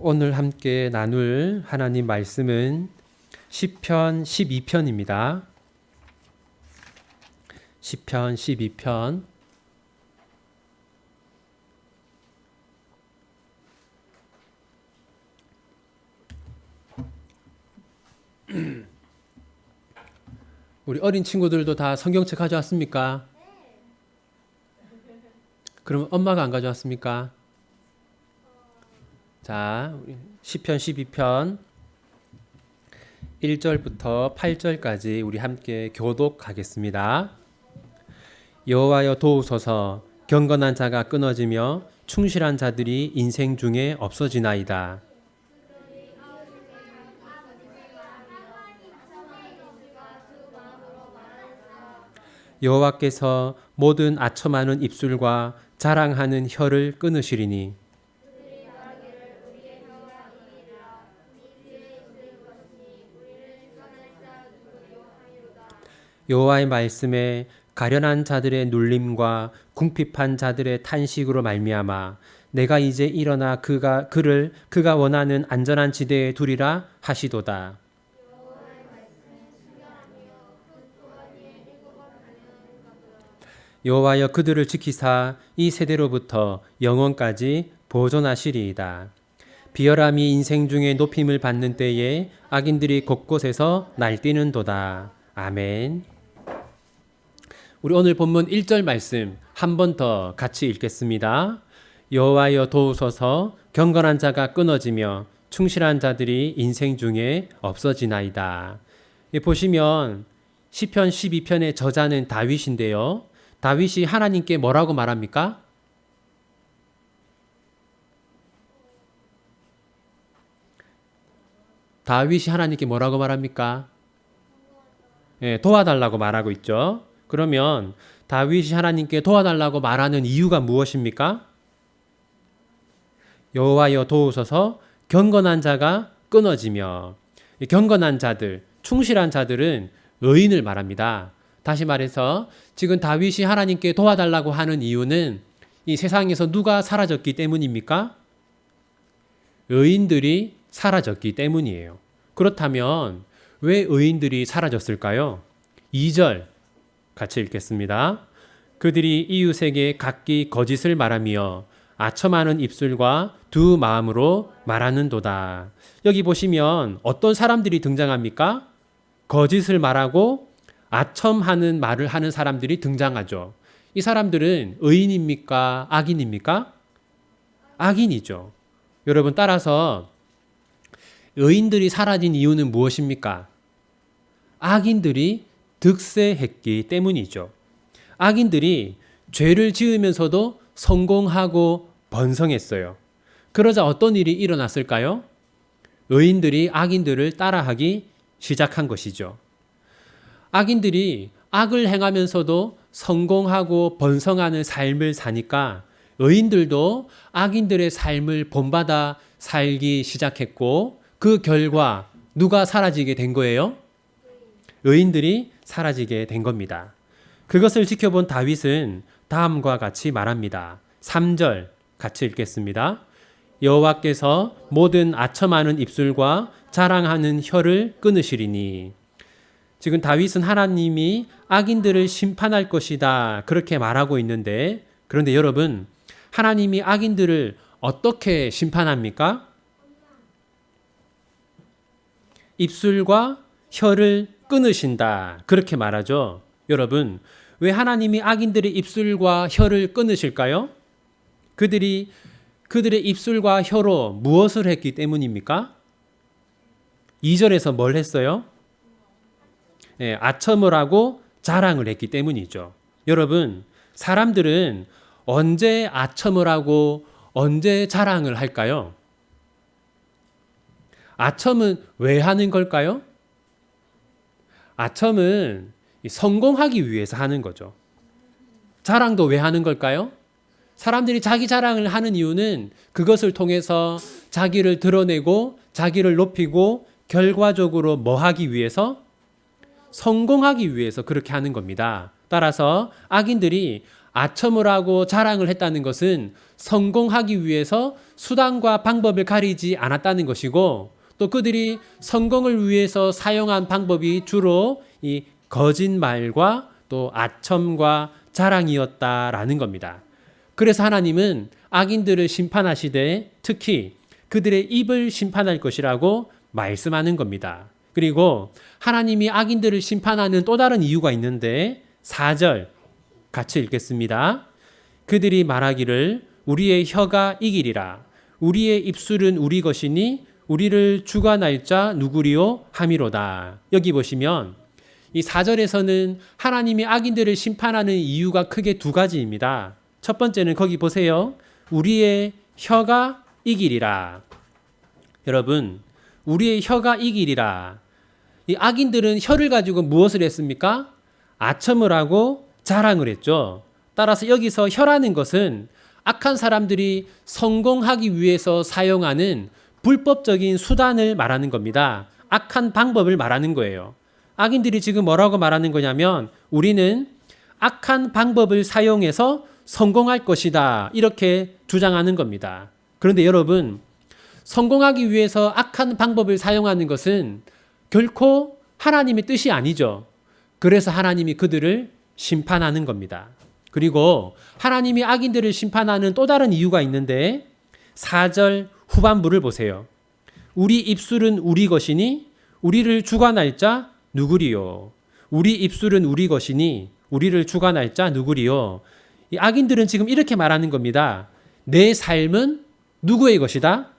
오늘 함께 나눌 하나님 말씀은 시편 12편입니다. 시편 12편 우리 어린 친구들도 다 성경책 가져왔습니까? 그럼 엄마가 안 가져왔습니까? 자, 시편 12편 1절부터 8절까지 우리 함께 교독하겠습니다. 여호와여 도우소서 경건한 자가 끊어지며 충실한 자들이 인생 중에 없어지나이다. 여호와께서 모든 아첨하는 입술과 자랑하는 혀를 끊으시리니 여호와의 말씀에 가련한 자들의 눌림과 궁핍한 자들의 탄식으로 말미암아 내가 이제 일어나 그가 그를 그가 원하는 안전한 지대에 두리라 하시도다. 여호와여 그들을 지키사 이 세대로부터 영원까지 보존하시리이다. 비열함이 인생 중에 높임을 받는 때에 악인들이 곳곳에서 날뛰는도다. 아멘. 우리 오늘 본문 1절 말씀 한 번 더 같이 읽겠습니다. 여호와여 도우소서 경건한 자가 끊어지며 충실한 자들이 인생 중에 없어지나이다. 보시면 시편 12편의 저자는 다윗인데요. 다윗이 하나님께 뭐라고 말합니까? 다윗이 하나님께 뭐라고 말합니까? 예, 도와달라고 말하고 있죠. 그러면 다윗이 하나님께 도와달라고 말하는 이유가 무엇입니까? 여호와여 도우소서 경건한 자가 끊어지며 경건한 자들, 충실한 자들은 의인을 말합니다. 다시 말해서 지금 다윗이 하나님께 도와달라고 하는 이유는 이 세상에서 누가 사라졌기 때문입니까? 의인들이 사라졌기 때문이에요. 그렇다면 왜 의인들이 사라졌을까요? 2절 같이 읽겠습니다. 그들이 이웃에게 각기 거짓을 말하며 아첨하는 입술과 두 마음으로 말하는도다. 여기 보시면 어떤 사람들이 등장합니까? 거짓을 말하고 아첨하는 말을 하는 사람들이 등장하죠. 이 사람들은 의인입니까? 악인입니까? 악인이죠. 여러분 따라서 의인들이 사라진 이유는 무엇입니까? 악인들이 득세했기 때문이죠. 악인들이 죄를 지으면서도 성공하고 번성했어요. 그러자 어떤 일이 일어났을까요? 의인들이 악인들을 따라하기 시작한 것이죠. 악인들이 악을 행하면서도 성공하고 번성하는 삶을 사니까 의인들도 악인들의 삶을 본받아 살기 시작했고 그 결과 누가 사라지게 된 거예요? 의인들이 사라지게 된 겁니다. 그것을 지켜본 다윗은 다음과 같이 말합니다. 3절 같이 읽겠습니다. 여호와께서 모든 아첨하는 입술과 자랑하는 혀를 끊으시리니 지금 다윗은 하나님이 악인들을 심판할 것이다 그렇게 말하고 있는데 그런데 여러분 하나님이 악인들을 어떻게 심판합니까? 입술과 혀를 끊으신다. 그렇게 말하죠. 여러분, 왜 하나님이 악인들의 입술과 혀를 끊으실까요? 그들이 그들의 입술과 혀로 무엇을 했기 때문입니까? 2절에서 뭘 했어요? 네, 아첨을 하고 자랑을 했기 때문이죠. 여러분, 사람들은 언제 아첨을 하고 언제 자랑을 할까요? 아첨은 왜 하는 걸까요? 아첨은 성공하기 위해서 하는 거죠. 자랑도 왜 하는 걸까요? 사람들이 자기 자랑을 하는 이유는 그것을 통해서 자기를 드러내고 자기를 높이고 결과적으로 뭐 하기 위해서? 성공하기 위해서 그렇게 하는 겁니다. 따라서 악인들이 아첨을 하고 자랑을 했다는 것은 성공하기 위해서 수단과 방법을 가리지 않았다는 것이고 또 그들이 성공을 위해서 사용한 방법이 주로 이 거짓말과 또 아첨과 자랑이었다라는 겁니다. 그래서 하나님은 악인들을 심판하시되 특히 그들의 입을 심판할 것이라고 말씀하는 겁니다. 그리고 하나님이 악인들을 심판하는 또 다른 이유가 있는데 4절 같이 읽겠습니다. 그들이 말하기를 우리의 혀가 이기리라 우리의 입술은 우리 것이니 우리를 주관할 자 누구리요 함이로다. 여기 보시면 이 4절에서는 하나님이 악인들을 심판하는 이유가 크게 두 가지입니다. 첫 번째는 거기 보세요. 우리의 혀가 이기리라. 여러분, 우리의 혀가 이기리라. 이 악인들은 혀를 가지고 무엇을 했습니까? 아첨을 하고 자랑을 했죠. 따라서 여기서 혀라는 것은 악한 사람들이 성공하기 위해서 사용하는 불법적인 수단을 말하는 겁니다. 악한 방법을 말하는 거예요. 악인들이 지금 뭐라고 말하는 거냐면 우리는 악한 방법을 사용해서 성공할 것이다. 이렇게 주장하는 겁니다. 그런데 여러분, 성공하기 위해서 악한 방법을 사용하는 것은 결코 하나님의 뜻이 아니죠. 그래서 하나님이 그들을 심판하는 겁니다. 그리고 하나님이 악인들을 심판하는 또 다른 이유가 있는데 4절 후반부를 보세요. 우리 입술은 우리 것이니 우리를 주관할 자 누구리요? 우리 입술은 우리 것이니 우리를 주관할 자 누구리요? 이 악인들은 지금 이렇게 말하는 겁니다. 내 삶은 누구의 것이다?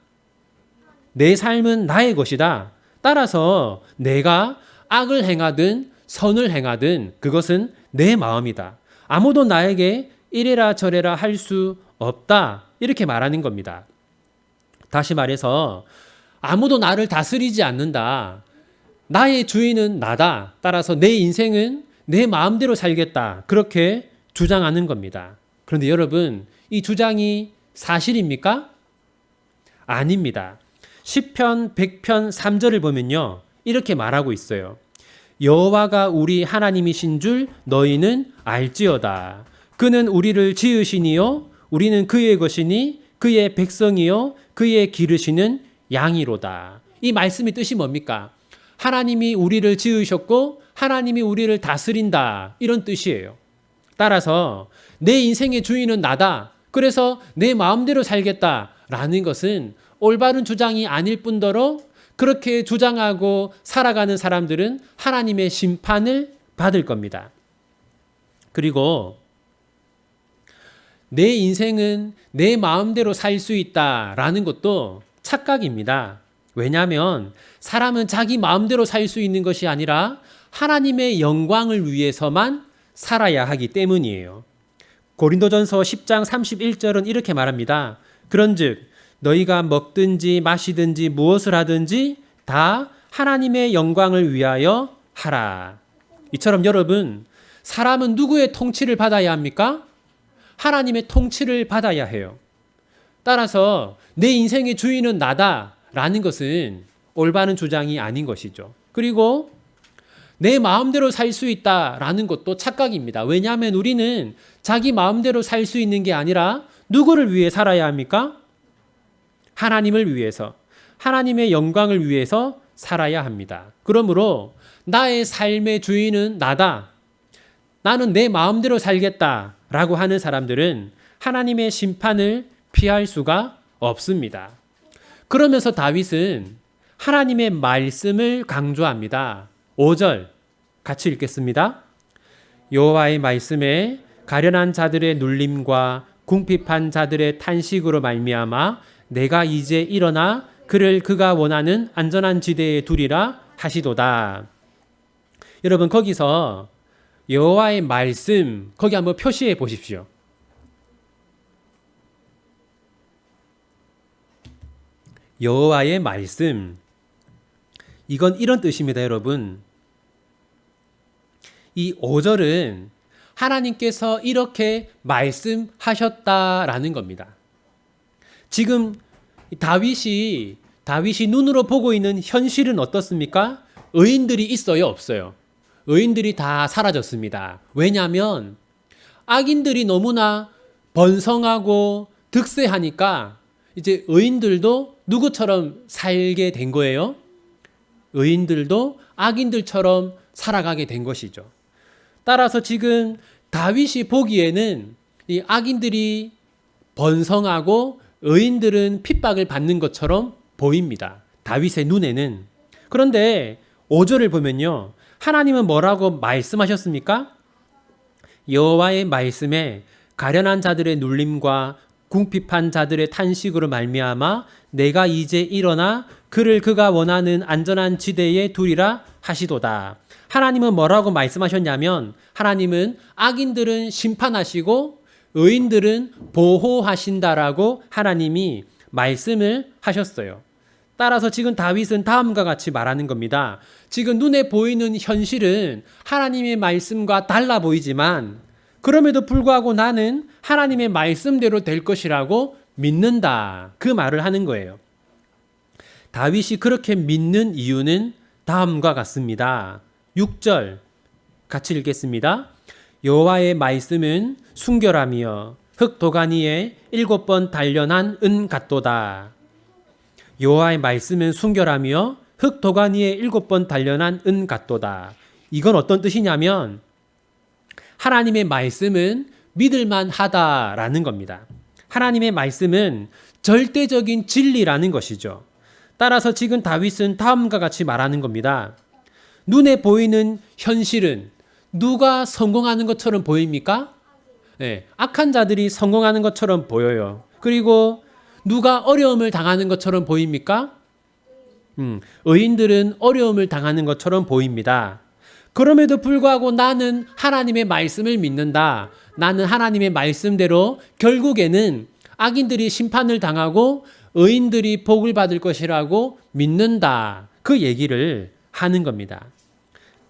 내 삶은 나의 것이다. 따라서 내가 악을 행하든 선을 행하든 그것은 내 마음이다. 아무도 나에게 이래라 저래라 할 수 없다. 이렇게 말하는 겁니다. 다시 말해서 아무도 나를 다스리지 않는다. 나의 주인은 나다. 따라서 내 인생은 내 마음대로 살겠다. 그렇게 주장하는 겁니다. 그런데 여러분, 이 주장이 사실입니까? 아닙니다. 10편 100편 3절을 보면요. 이렇게 말하고 있어요. 여호와가 우리 하나님이신 줄 너희는 알지어다. 그는 우리를 지으시니요 우리는 그의 것이니 그의 백성이요 그의 기르시는 양이로다. 이 말씀의 뜻이 뭡니까? 하나님이 우리를 지으셨고 하나님이 우리를 다스린다. 이런 뜻이에요. 따라서 내 인생의 주인은 나다. 그래서 내 마음대로 살겠다 라는 것은 올바른 주장이 아닐 뿐더러 그렇게 주장하고 살아가는 사람들은 하나님의 심판을 받을 겁니다. 그리고 내 인생은 내 마음대로 살 수 있다라는 것도 착각입니다. 왜냐하면 사람은 자기 마음대로 살 수 있는 것이 아니라 하나님의 영광을 위해서만 살아야 하기 때문이에요. 고린도전서 10장 31절은 이렇게 말합니다. 그런즉 너희가 먹든지 마시든지 무엇을 하든지 다 하나님의 영광을 위하여 하라. 이처럼 여러분, 사람은 누구의 통치를 받아야 합니까? 하나님의 통치를 받아야 해요. 따라서 내 인생의 주인은 나다라는 것은 올바른 주장이 아닌 것이죠. 그리고 내 마음대로 살 수 있다라는 것도 착각입니다. 왜냐하면 우리는 자기 마음대로 살 수 있는 게 아니라 누구를 위해 살아야 합니까? 하나님을 위해서, 하나님의 영광을 위해서 살아야 합니다. 그러므로 나의 삶의 주인은 나다. 나는 내 마음대로 살겠다. 라고 하는 사람들은 하나님의 심판을 피할 수가 없습니다. 그러면서 다윗은 하나님의 말씀을 강조합니다. 5절 같이 읽겠습니다. 여호와의 말씀에 가련한 자들의 눌림과 궁핍한 자들의 탄식으로 말미암아 내가 이제 일어나 그를 그가 원하는 안전한 지대에 두리라 하시도다. 여러분 거기서 여호와의 말씀 거기 한번 표시해 보십시오. 여호와의 말씀 이건 이런 뜻입니다, 여러분. 이 5절은 하나님께서 이렇게 말씀하셨다라는 겁니다. 지금 다윗이 다윗이 눈으로 보고 있는 현실은 어떻습니까? 의인들이 있어요, 없어요? 의인들이 다 사라졌습니다. 왜냐하면 악인들이 너무나 번성하고 득세하니까 이제 의인들도 누구처럼 살게 된 거예요? 의인들도 악인들처럼 살아가게 된 것이죠. 따라서 지금 다윗이 보기에는 이 악인들이 번성하고 의인들은 핍박을 받는 것처럼 보입니다. 다윗의 눈에는. 그런데 5절을 보면요. 하나님은 뭐라고 말씀하셨습니까? 여호와의 말씀에 가련한 자들의 눌림과 궁핍한 자들의 탄식으로 말미암아 내가 이제 일어나 그를 그가 원하는 안전한 지대에 두리라 하시도다. 하나님은 뭐라고 말씀하셨냐면 하나님은 악인들은 심판하시고 의인들은 보호하신다라고 하나님이 말씀을 하셨어요. 따라서 지금 다윗은 다음과 같이 말하는 겁니다. 지금 눈에 보이는 현실은 하나님의 말씀과 달라 보이지만 그럼에도 불구하고 나는 하나님의 말씀대로 될 것이라고 믿는다. 그 말을 하는 거예요. 다윗이 그렇게 믿는 이유는 다음과 같습니다. 6절 같이 읽겠습니다. 여호와의 말씀은 순결하며 흙 도가니에 일곱 번 단련한 은 같도다. 여호와의 말씀은 순결하며 흙 도가니에 일곱 번 단련한 은 같도다. 이건 어떤 뜻이냐면 하나님의 말씀은 믿을만 하다라는 겁니다. 하나님의 말씀은 절대적인 진리라는 것이죠. 따라서 지금 다윗은 다음과 같이 말하는 겁니다. 눈에 보이는 현실은 누가 성공하는 것처럼 보입니까? 네, 악한 자들이 성공하는 것처럼 보여요. 그리고 누가 어려움을 당하는 것처럼 보입니까? 음, 의인들은 어려움을 당하는 것처럼 보입니다. 그럼에도 불구하고 나는 하나님의 말씀을 믿는다. 나는 하나님의 말씀대로 결국에는 악인들이 심판을 당하고 의인들이 복을 받을 것이라고 믿는다. 그 얘기를 하는 겁니다.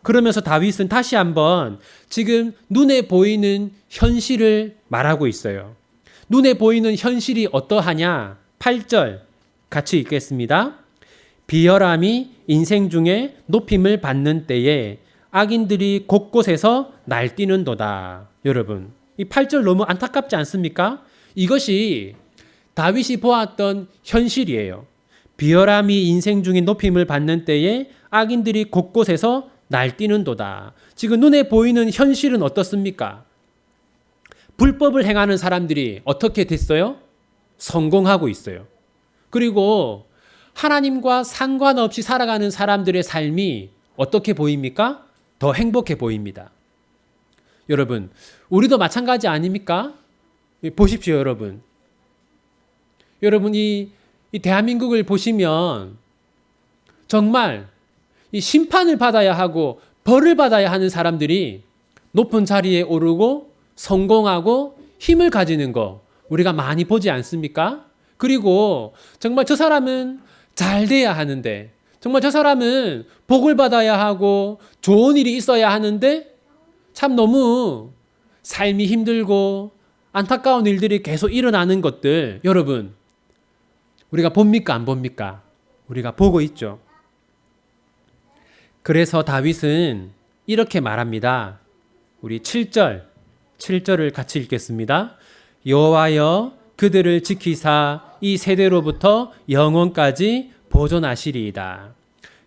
그러면서 다윗은 다시 한번 지금 눈에 보이는 현실을 말하고 있어요. 눈에 보이는 현실이 어떠하냐? 8절 같이 읽겠습니다. 비열함이 인생 중에 높임을 받는 때에 악인들이 곳곳에서 날뛰는도다. 여러분, 이 8절 너무 안타깝지 않습니까? 이것이 다윗이 보았던 현실이에요. 비열함이 인생 중에 높임을 받는 때에 악인들이 곳곳에서 날뛰는도다. 지금 눈에 보이는 현실은 어떻습니까? 불법을 행하는 사람들이 어떻게 됐어요? 성공하고 있어요. 그리고 하나님과 상관없이 살아가는 사람들의 삶이 어떻게 보입니까? 더 행복해 보입니다. 여러분, 우리도 마찬가지 아닙니까? 보십시오, 여러분. 여러분, 이, 이 대한민국을 보시면 정말 이 심판을 받아야 하고 벌을 받아야 하는 사람들이 높은 자리에 오르고 성공하고 힘을 가지는 거 우리가 많이 보지 않습니까? 그리고 정말 저 사람은 잘 돼야 하는데 정말 저 사람은 복을 받아야 하고 좋은 일이 있어야 하는데 참 너무 삶이 힘들고 안타까운 일들이 계속 일어나는 것들 여러분 우리가 봅니까 안 봅니까? 우리가 보고 있죠. 그래서 다윗은 이렇게 말합니다. 우리 7절 7절을 같이 읽겠습니다. 여호와여 그들을 지키사 이 세대로부터 영원까지 보존하시리이다.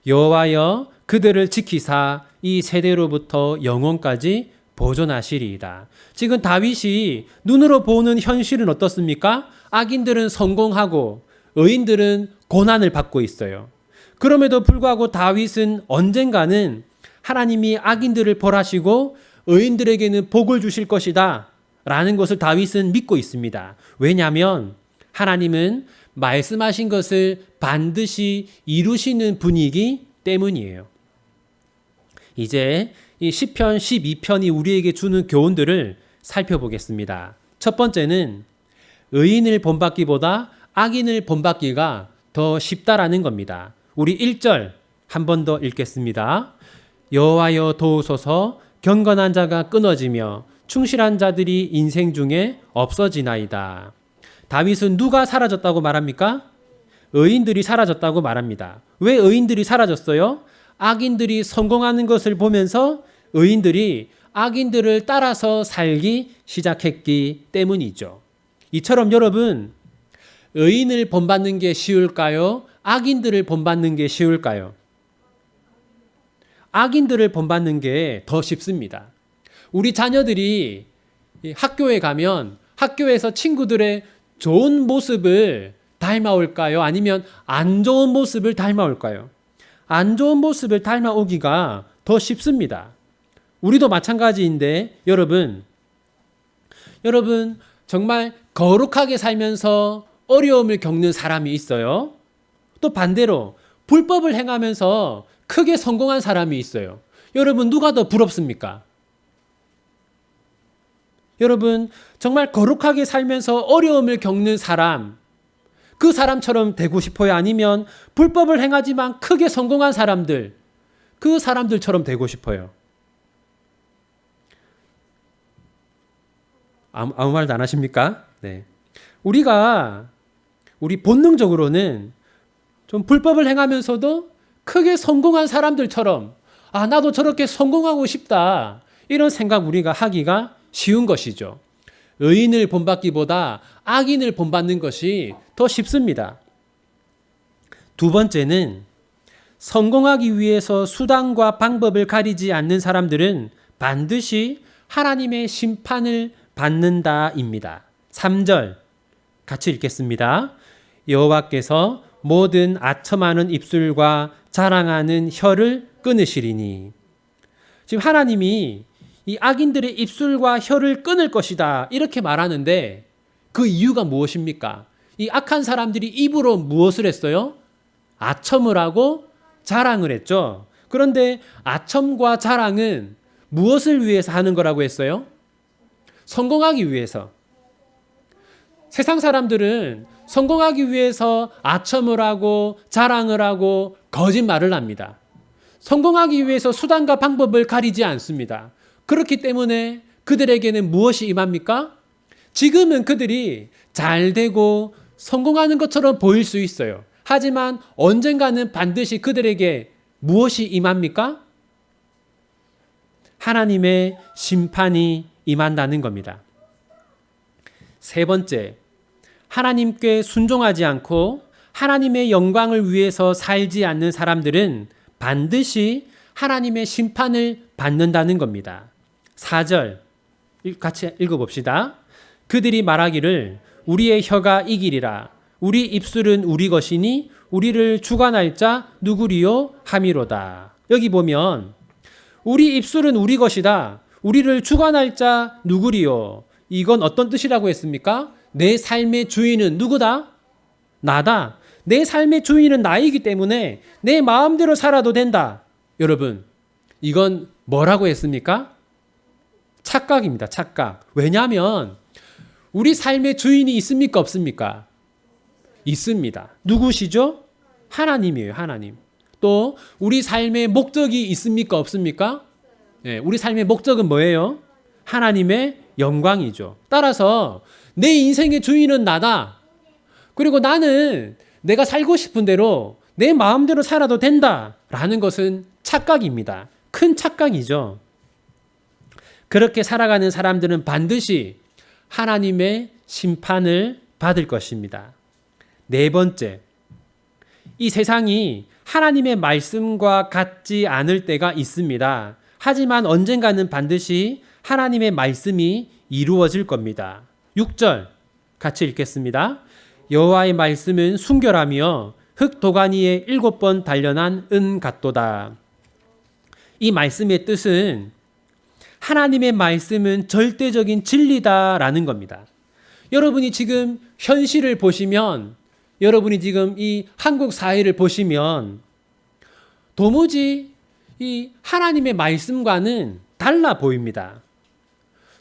여호와여 그들을 지키사 이 세대로부터 영원까지 보존하시리이다. 지금 다윗이 눈으로 보는 현실은 어떻습니까? 악인들은 성공하고 의인들은 고난을 받고 있어요. 그럼에도 불구하고 다윗은 언젠가는 하나님이 악인들을 벌하시고 의인들에게는 복을 주실 것이다. 라는 것을 다윗은 믿고 있습니다. 왜냐하면 하나님은 말씀하신 것을 반드시 이루시는 분이기 때문이에요. 이제 이 10편, 12편이 우리에게 주는 교훈들을 살펴보겠습니다. 첫 번째는 의인을 본받기보다 악인을 본받기가 더 쉽다라는 겁니다. 우리 1절 한 번 더 읽겠습니다. 여호와여 도우소서 경건한 자가 끊어지며 충실한 자들이 인생 중에 없어지나이다. 다윗은 누가 사라졌다고 말합니까? 의인들이 사라졌다고 말합니다. 왜 의인들이 사라졌어요? 악인들이 성공하는 것을 보면서 의인들이 악인들을 따라서 살기 시작했기 때문이죠. 이처럼 여러분, 의인을 본받는 게 쉬울까요? 악인들을 본받는 게 쉬울까요? 악인들을 본받는 게 더 쉽습니다. 우리 자녀들이 이 학교에 가면 학교에서 친구들의 좋은 모습을 닮아올까요? 아니면 안 좋은 모습을 닮아올까요? 안 좋은 모습을 닮아오기가 더 쉽습니다. 우리도 마찬가지인데 여러분, 여러분 정말 거룩하게 살면서 어려움을 겪는 사람이 있어요. 또 반대로 불법을 행하면서 크게 성공한 사람이 있어요. 여러분 누가 더 부럽습니까? 여러분 정말 거룩하게 살면서 어려움을 겪는 사람 그 사람처럼 되고 싶어요? 아니면 불법을 행하지만 크게 성공한 사람들 그 사람들처럼 되고 싶어요? 아무, 아무 말도 안 하십니까? 네. 우리가 우리 본능적으로는 좀 불법을 행하면서도 크게 성공한 사람들처럼 아 나도 저렇게 성공하고 싶다 이런 생각 우리가 하기가 쉬운 것이죠. 의인을 본받기보다 악인을 본받는 것이 더 쉽습니다. 두 번째는 성공하기 위해서 수단과 방법을 가리지 않는 사람들은 반드시 하나님의 심판을 받는다입니다. 3절 같이 읽겠습니다. 여호와께서 모든 아첨하는 입술과 자랑하는 혀를 끊으시리니 지금 하나님이 이 악인들의 입술과 혀를 끊을 것이다 이렇게 말하는데 그 이유가 무엇입니까? 이 악한 사람들이 입으로 무엇을 했어요? 아첨을 하고 자랑을 했죠. 그런데 아첨과 자랑은 무엇을 위해서 하는 거라고 했어요? 성공하기 위해서. 세상 사람들은 성공하기 위해서 아첨을 하고 자랑을 하고 거짓말을 합니다. 성공하기 위해서 수단과 방법을 가리지 않습니다. 그렇기 때문에 그들에게는 무엇이 임합니까? 지금은 그들이 잘 되고 성공하는 것처럼 보일 수 있어요. 하지만 언젠가는 반드시 그들에게 무엇이 임합니까? 하나님의 심판이 임한다는 겁니다. 세 번째, 하나님께 순종하지 않고 하나님의 영광을 위해서 살지 않는 사람들은 반드시 하나님의 심판을 받는다는 겁니다. 4절 같이 읽어봅시다. 그들이 말하기를 우리의 혀가 이기리라. 우리 입술은 우리 것이니 우리를 주관할 자 누구리요 함이로다. 여기 보면 우리 입술은 우리 것이다. 우리를 주관할 자 누구리요? 이건 어떤 뜻이라고 했습니까? 내 삶의 주인은 누구다? 나다. 내 삶의 주인은 나이기 때문에 내 마음대로 살아도 된다. 여러분, 이건 뭐라고 했습니까? 착각입니다. 착각. 왜냐하면 우리 삶의 주인이 있습니까? 없습니까? 있습니다. 누구시죠? 하나님이에요. 하나님. 또 우리 삶의 목적이 있습니까? 없습니까? 네, 우리 삶의 목적은 뭐예요? 하나님의 영광이죠. 따라서 내 인생의 주인은 나다. 그리고 나는 내가 살고 싶은 대로 내 마음대로 살아도 된다. 라는 것은 착각입니다. 큰 착각이죠. 그렇게 살아가는 사람들은 반드시 하나님의 심판을 받을 것입니다. 네 번째, 이 세상이 하나님의 말씀과 같지 않을 때가 있습니다. 하지만 언젠가는 반드시 하나님의 말씀이 이루어질 겁니다. 6절 같이 읽겠습니다. 여호와의 말씀은 순결하며 흙 도가니에 일곱 번 단련한 은 같도다. 이 말씀의 뜻은 하나님의 말씀은 절대적인 진리다라는 겁니다. 여러분이 지금 현실을 보시면 여러분이 지금 이 한국 사회를 보시면 도무지 이 하나님의 말씀과는 달라 보입니다.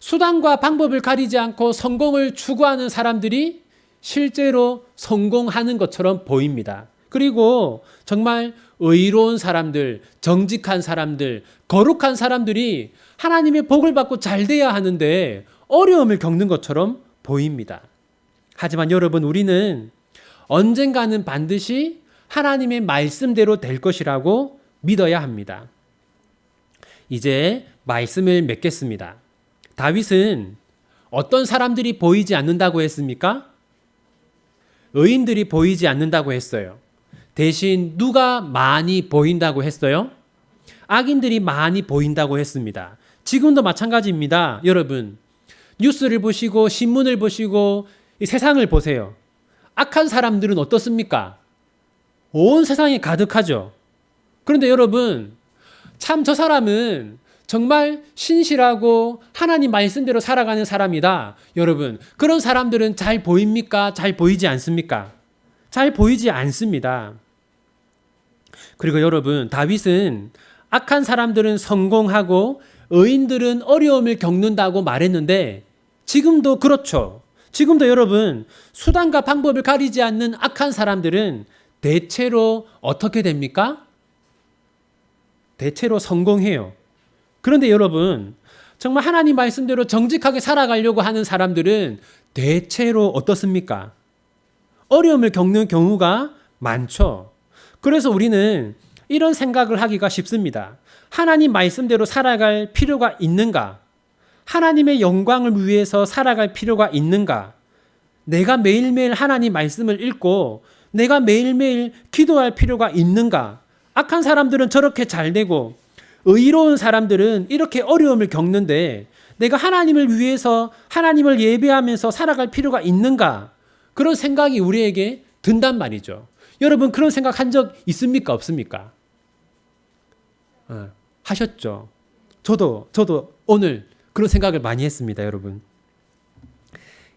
수단과 방법을 가리지 않고 성공을 추구하는 사람들이 실제로 성공하는 것처럼 보입니다. 그리고 정말 의로운 사람들, 정직한 사람들, 거룩한 사람들이 하나님의 복을 받고 잘 돼야 하는데 어려움을 겪는 것처럼 보입니다. 하지만 여러분, 우리는 언젠가는 반드시 하나님의 말씀대로 될 것이라고 믿어야 합니다. 이제 말씀을 맺겠습니다. 다윗은 어떤 사람들이 보이지 않는다고 했습니까? 의인들이 보이지 않는다고 했어요. 대신 누가 많이 보인다고 했어요? 악인들이 많이 보인다고 했습니다. 지금도 마찬가지입니다. 여러분. 뉴스를 보시고 신문을 보시고 이 세상을 보세요. 악한 사람들은 어떻습니까? 온 세상에 가득하죠. 그런데 여러분, 참 저 사람은 정말 신실하고 하나님 말씀 대로 살아가는 사람이다. 여러분, 그런 사람들은 잘 보입니까? 잘 보이지 않습니까? 잘 보이지 않습니다. 그리고 여러분, 다윗은 악한 사람들은 성공하고 의인들은 어려움을 겪는다고 말했는데 지금도 그렇죠. 지금도 여러분, 수단과 방법을 가리지 않는 악한 사람들은 대체로 어떻게 됩니까? 대체로 성공해요. 그런데 여러분, 정말 하나님 말씀대로 정직하게 살아가려고 하는 사람들은 대체로 어떻습니까? 어려움을 겪는 경우가 많죠. 그래서 우리는 이런 생각을 하기가 쉽습니다. 하나님 말씀대로 살아갈 필요가 있는가? 하나님의 영광을 위해서 살아갈 필요가 있는가? 내가 매일매일 하나님 말씀을 읽고 내가 매일매일 기도할 필요가 있는가? 악한 사람들은 저렇게 잘 되고 의로운 사람들은 이렇게 어려움을 겪는데 내가 하나님을 위해서 하나님을 예배하면서 살아갈 필요가 있는가? 그런 생각이 우리에게 든단 말이죠. 여러분 그런 생각 한 적 있습니까? 없습니까? 어, 하셨죠. 저도 저도 오늘 그런 생각을 많이 했습니다, 여러분.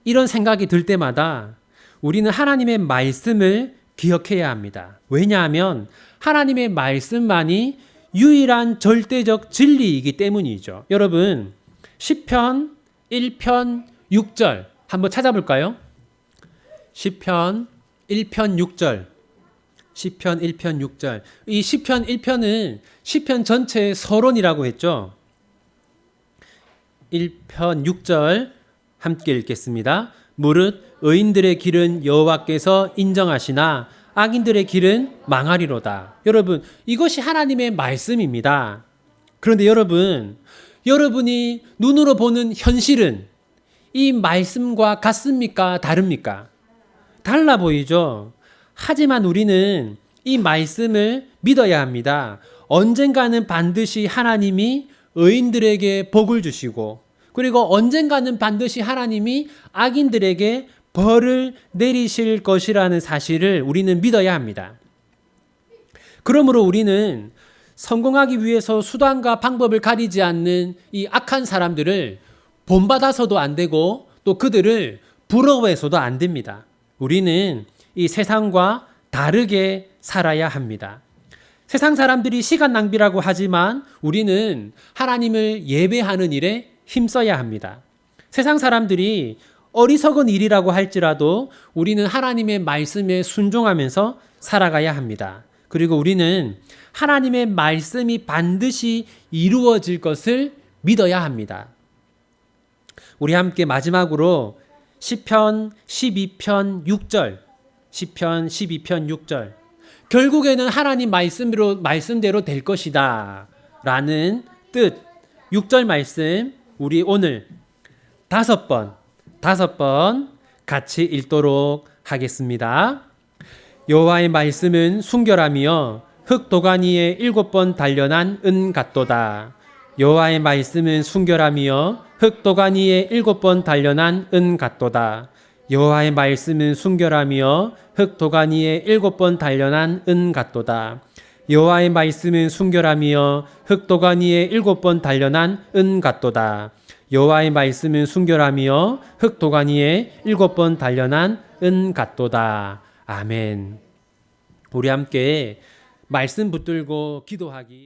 이런 생각이 들 때마다 우리는 하나님의 말씀을 기억해야 합니다. 왜냐하면 하나님의 말씀만이 유일한 절대적 진리이기 때문이죠. 여러분, 10편 1편 6절 한번 찾아볼까요? 10편 1편 6절. 10편 1편 6절. 이 10편 1편은 10편 전체의 서론이라고 했죠. 1편 6절 함께 읽겠습니다. 무릇 의인들의 길은 여호와께서 인정하시나 악인들의 길은 망하리로다. 여러분, 이것이 하나님의 말씀입니다. 그런데 여러분, 여러분이 눈으로 보는 현실은 이 말씀과 같습니까? 다릅니까? 달라 보이죠? 하지만 우리는 이 말씀을 믿어야 합니다. 언젠가는 반드시 하나님이 의인들에게 복을 주시고, 그리고 언젠가는 반드시 하나님이 악인들에게 벌을 내리실 것이라는 사실을 우리는 믿어야 합니다. 그러므로 우리는 성공하기 위해서 수단과 방법을 가리지 않는 이 악한 사람들을 본받아서도 안 되고 또 그들을 부러워해서도 안 됩니다. 우리는 이 세상과 다르게 살아야 합니다. 세상 사람들이 시간 낭비라고 하지만 우리는 하나님을 예배하는 일에 힘써야 합니다. 세상 사람들이 어리석은 일이라고 할지라도 우리는 하나님의 말씀에 순종하면서 살아가야 합니다. 그리고 우리는 하나님의 말씀이 반드시 이루어질 것을 믿어야 합니다. 우리 함께 마지막으로 시편 12편 6절 10편 12편 6절 결국에는 하나님 말씀대로 말씀대로 될 것이다 라는 뜻 6절 말씀 우리 오늘 다섯 번 다섯 번 같이 읽도록 하겠습니다. 여호와의 말씀은 순결하며 흙 도가니에 일곱 번 단련한 은 같도다. 여호와의 말씀은 순결하며 흙 도가니에 일곱 번 단련한 은 같도다. 여호와의 말씀은 순결하며 흙 도가니에 일곱 번 단련한 은 같도다. 여호와의 말씀은 순결하며 흙 도가니에 일곱 번 단련한 은 같도다. 여호와의 말씀은 순결하며 흙 도가니에 일곱 번 단련한 은 같도다. 아멘. 우리 함께 말씀 붙들고 기도하기.